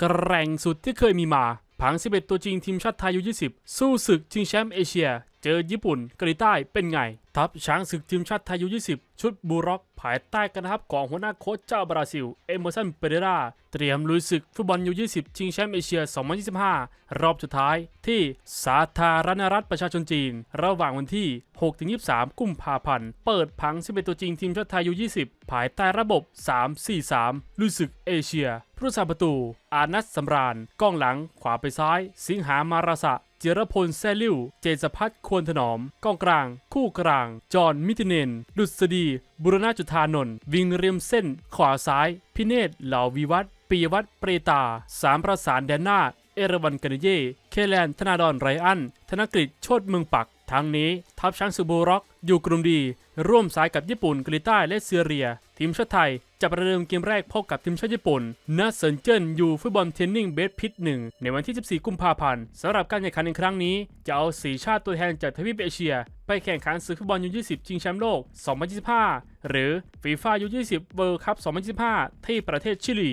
แกร่งสุดที่เคยมีมาผัง11 ตัวจริงทีมชาติไทยยู20 สู้ศึกชิงแชมป์เอเชีย เจอญี่ปุ่นเกาหลีใต้เป็นไง ทัพช้างศึกทีมชาติไทยยู 20 ชุดบูร็อก ภายใต้การทัพของหัวหน้าโค้ชเจ้าบราซิล เอเมอร์สัน เปเรราเตรียมลุยศึกฟุตบอลยู 20 ชิงแชมป์เอเชีย 2025 รอบสุดท้ายที่สาธารณรัฐประชาชนจีน ระหว่างวันที่ 6-23 กุมภาพันธ์ เปิดผัง11ตัวจริงทีมชาติไทยยู 20 ภายใต้ระบบ 3-4-3 ลุยศึกเอเชียผู้รักษาประตู อานัสสำราญกล้องหลังขวาไปซ้าย สิงหามาราสะ เจรพลแซลิว เจษพัฒน์ควรถนอมกองกลาง คู่กลาง จอห์นมิติเนน ดุษฎี บุรณาจุธานนท์วิงเรียมเส้น ขวาซ้าย พิเนศเหล่าวิวัฒปียวัฒเปรตา สามประสานแดนหน้า เอราวันกันเย่ เคแลน ธนาดอนไรอัน ธนกฤษโชตเมืองปักทั้งนี้ ทัพช้างซูบูร็อก อยู่กลุ่มดี ร่วมสายกับญี่ปุ่นเกาหลีใต้และซีเรีย ทีมชาติไทยจะประเดิมเกมแรกพบกับทีมชาติญี่ปุ่นณเซินเจิ้นอยู่ฟุตบอลเทนนิ่งเบสพิทหนึ่งในวันที่ 14 กุมภาพันธ์สำหรับการแข่งขันในครั้งนี้ จะเอาสีชาติตัวแทนจากทวีปเอเชีย ไปแข่งขันศึกฟุตบอลยู20ชิงแชมป์โลก 2025 หรือฟีฟ่ายู20เวิลด์คัพ 2025 ที่ประเทศชิลี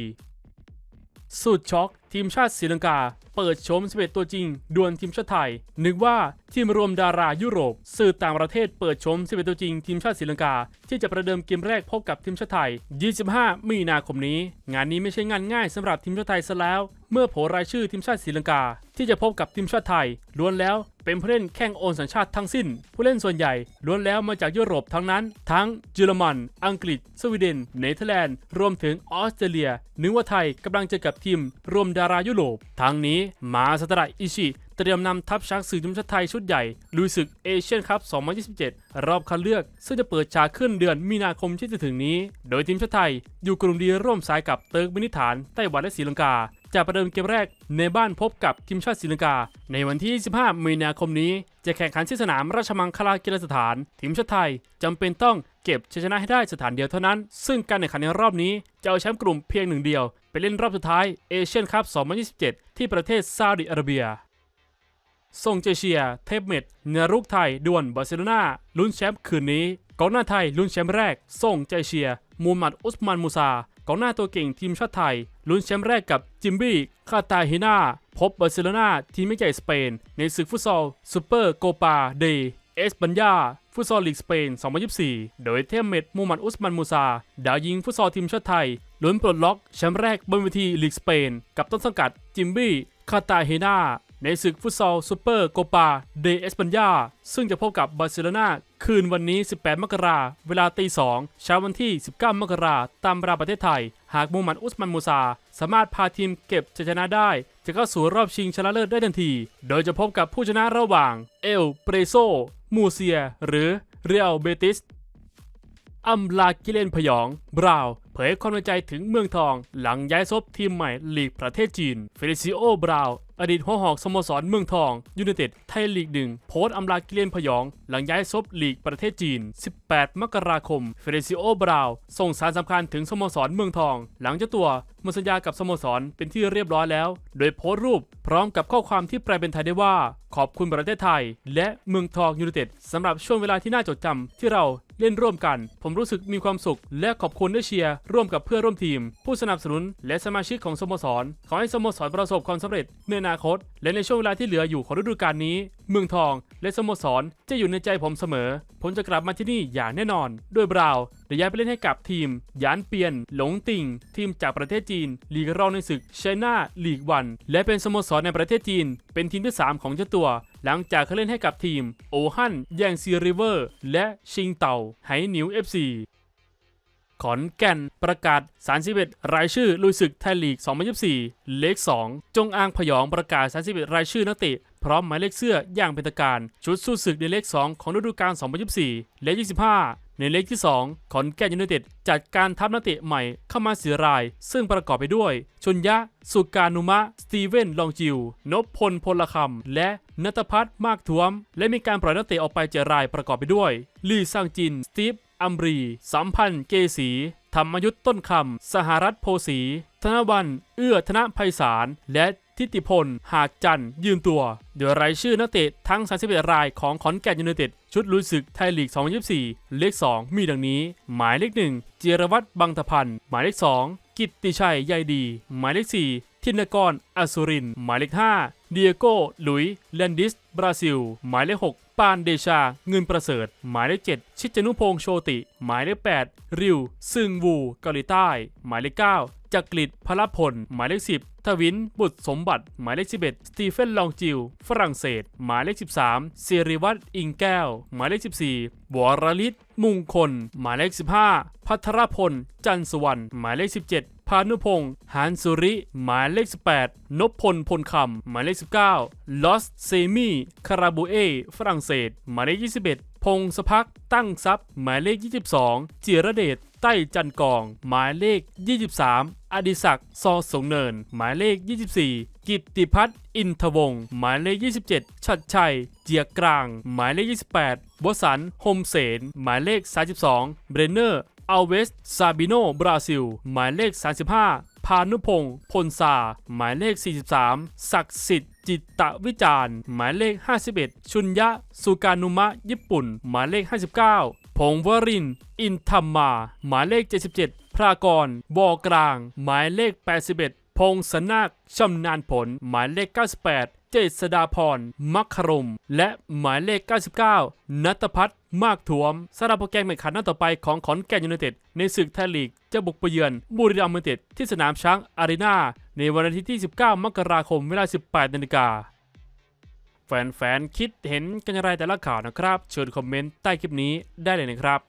สุดช็อก ทีมชาติศรีลังกา เปิดโฉม11ตัวจริง ดวลทีมชาติไทย นึกว่าทีมรวมดารายุโรป สื่อต่างประเทศเปิดโฉม11ตัวจริง ทีมชาติศรีลังกา ที่จะประเดิมเกมแรกพบกับทีมชาติไทย 25 มีนาคมนี้ งานนี้ไม่ใช่งานง่ายสำหรับทีมชาติไทยซะแล้ว เมื่อโผล่รายชื่อทีมชาติศรีลังกา ที่จะพบกับทีมชาติไทยล้วนแล้ว เป็นผู้เล่นแข่งโอนสัญชาติทั้งสิ้น ผู้เล่นส่วนใหญ่ล้วนแล้วมาจากยุโรปทั้งนั้น ทั้งเยอรมัน อังกฤษ สวีเดน เนเธอร์แลนด์ รวมถึงออสเตรเลีย นึกว่าไทยกำลังเจอกับทีมรวมดารายุโรป ทั้งนี้มาสตระอิชิเตรียมนำทัพช้างศึกทีมชาติไทยชุดใหญ่ลุยศึกเอเชียนคัพ 2027 รอบคัดเลือก ซึ่งจะเปิดฉากขึ้นเดือนมีนาคมที่จะถึงนี้ โดยทีมชาติไทยอยู่กลุ่มดีร่วมสายกับเติร์กมินิฐานไต้หวันและศรีลังกา จะประเดิมเกมแรกในบ้านพบกับทีมชาติศรีลังกา ในวันที่ 25 มีนาคมนี้ จะแข่งขันที่สนามราชมังคลากีฬาสถาน ทีมชาติไทยจำเป็นต้องเก็บชัยชนะให้ได้สถานเดียวเท่านั้น ซึ่งการแข่งขันในรอบนี้จะเอาแชมป์กลุ่มเพียงหนึ่งเดียว ไปเล่นรอบสุดท้ายเอเชียนคัพ 2027 ที่ประเทศซาอุดิอาระเบียส่งเจเชีย เทพเมดเนรุกไทยดวลบาร์เซโลนาลุ้นแชมป์คืนนี้กองหน้าไทยลุ้นแชมป์แรกส่งเจเชีย มูฮัมหมัดอุสมานมูซากองหน้าตัวเก่งทีมชาติไทย ลุ้นแชมป์แรกกับจิมบี้คาตาฮินาพบบาร์เซโลนาทีมไม่ใหญ่สเปน ในศึกฟุตซอลซูเปอร์โกปาเดเอสบัญญาฟุตซอลลีกสเปน 2024 โดยเทมเมดมูฮัมหมัดอุสมานมูซา ดาวยิงฟุตซอลทีมชาติไทยลุ้นปลดล็อกแชมป์แรกบนเวทีลีกสเปน กับต้นสังกัดจิมบี้คาตาเฮนาในศึกฟุตซอลซูเปอร์โกปาเดเอสปัญญาซึ่งจะพบกับบาร์เซโลนา คืนวันนี้ 18 มกราเวลาตี2เช้าวันที่ 19 มกราตามเวลาประเทศไทย หากมูฮัมหมัดอุสมันมูซา สามารถพาทีมเก็บชัยชนะได้ จะเข้าสู่รอบชิงชนะเลิศได้ทันที โดยจะพบกับผู้ชนะระหว่าง เอลเปรโซ มูเซีย หรือเรอัลเบติสอำลากิเลนพยอง บราว์เผยความในใจถึงเมืองทอง หลังย้ายซบทีมใหม่ลีกประเทศจีน เฟลิซิโอบราว์ อดีตหัวหอกสโมสรเมืองทองยูไนเต็ดไทยลีกหนึ่งโพสต์อำลากิเลนพยอง หลังย้ายซบลีกประเทศจีน 18 มกราคม เฟลิซิโอบราว์ส่งสารสำคัญถึงสโมสรเมืองทอง หลังเจ้าตัวหมดสัญญากับสโมสรเป็นที่เรียบร้อยแล้ว โดยโพสต์รูปพร้อมกับข้อความที่แปลเป็นไทยได้ว่า ขอบคุณประเทศไทย และเมืองทองยูไนเต็ดสำหรับช่วงเวลาที่น่าจดจำที่เรา เล่นร่วมกัน ผมรู้สึกมีความสุข และขอบคุณที่เชียร์ร่วมกับเพื่อนร่วมทีม ผู้สนับสนุนและสมาชิกของสโมสร ขอให้สโมสรประสบความสำเร็จในอนาคตและในช่วงเวลาที่เหลืออยู่ของฤดูกาลนี้ เมืองทองและสโมสรจะอยู่ในใจผมเสมอ ผมจะกลับมาที่นี่อย่างแน่นอน ด้วยบราวน์ได้ย้ายไปเล่นให้กับทีม ยานเปียน หลงติ่ง ทีมจากประเทศจีน ลีกรองในศึกไชน่าลีกวัน และเป็นสโมสรในประเทศจีน เป็นทีมที่ 3 ของเจ้าตัว หลังจากเขาเล่นให้กับทีม โอฮั่นแยงซีริเวอร์ และชิงเต่าไหหนิว FC ขอนแก่นประกาศ 31 รายชื่อลุยศึกไทยลีก 2024 เลข 2 จงอางพยองประกาศ 31 รายชื่อนักเตะพร้อมหมายเลขเสื้ออย่างเป็นทางการ ชุดสู้ศึกในเลข 2 ของฤดูกาล 2024 และ 25 ในเลขที่ 2 ขอนแก่นยูไนเต็ดจัดการทัพนักเตะใหม่เข้ามาสีราย ซึ่งประกอบไปด้วย ชนยะ สุการนุมะ สตีเวนลองจิว นพพลพลคำ และนัตพัฒน์มากท้วม และมีการปล่อยนักเตะออกไปเจรายประกอบไปด้วย ลี่ซังจิน สตีฟ อัมรี สัมพันธ์ เกษี ธรรมยุทธ์ต้นคำ สหรัฐโพสี ธนวัน เอื้อธนภัยสาร และทิติพล หากจันยืมตัว โดยรายชื่อนักเตะทั้ง 31 รายของขอนแก่นยูไนเต็ด ชุดลุยศึกไทยลีก 2024 เลข 2 มีดังนี้ หมายเลข 1 เจรวัตรบังตะพันธ์หมายเลข 2 กิตติชัยใยดี หมายเลข 4 ทิธินกรอสุรินทร์หมายเลข 5 เดียโกหลุย แลนดิส บราซิล หมายเลข 6 ปานเดชา เงินประเสริฐ หมายเลข 7 ชิจนุพงษ์โชติ หมายเลข 8 ริว ซึงวู เกาหลีใต้ หมายเลข 9 จักริดพลพล หมายเลข 10 ทวิน บุตรสมบัติ หมายเลข 11 สตีเฟน ลองจิว ฝรั่งเศส หมายเลข 13สิริวัตรอิงแก้ว หมายเลข 14วรลิศมุงคล หมายเลข 15 พัทรพล จันสุวรรณ หมายเลข 17พานุพงษ์หานสุริ หมายเลข 18 นพพล พลคำ หมายเลข 19 ลอส เซมี คาราบูเอ ฝรั่งเศส หมายเลข 21พงศพักตั้งทรัพย์ หมายเลข 22 จิรเดชใต้จันกอง หมายเลข 23 อดิศักดิ์ซอสงเนิน หมายเลข 24 กิตติพัฒน์อินทวงศ์หมายเลข 27 ชัดชัย เจียกลาง หมายเลข 28วสันโฮมเสน หมายเลข 32 เบรนเนอร์อัลเวสซาบิโนบราซิล หมายเลข 35 พานุพงศ์พลซา หมายเลข 43 ศักดิ์สิทธิ์จิตตวิจารณ์หมายเลข 51 ชุนยะ สุการนุมะ ญี่ปุ่น หมายเลข 59 พงวริน อินธรรมา หมายเลข 77 พรากรบอกลาง หมายเลข 81 พงศนาคชำนาญผล หมายเลข 98 เจษดาพร มัคครม และหมายเลข 99 นัตพัฒน์มากถวมสำหรับโปรแกรมแข่งขันนัดต่อไปของขอนแก่นยูไนเต็ดในศึกไทยลีกจะบุกไปเยือนบุรีรัมย์ยูไนเต็ดที่สนามช้างอารีนาในวันอาทิตย์ที่ 19 มกราคมเวลา 18นาฬิกาแฟนๆ คิดเห็นกันอย่างไรแต่ละข่าวนะครับเชิญคอมเมนต์ใต้คลิปนี้ได้เลยนะครับ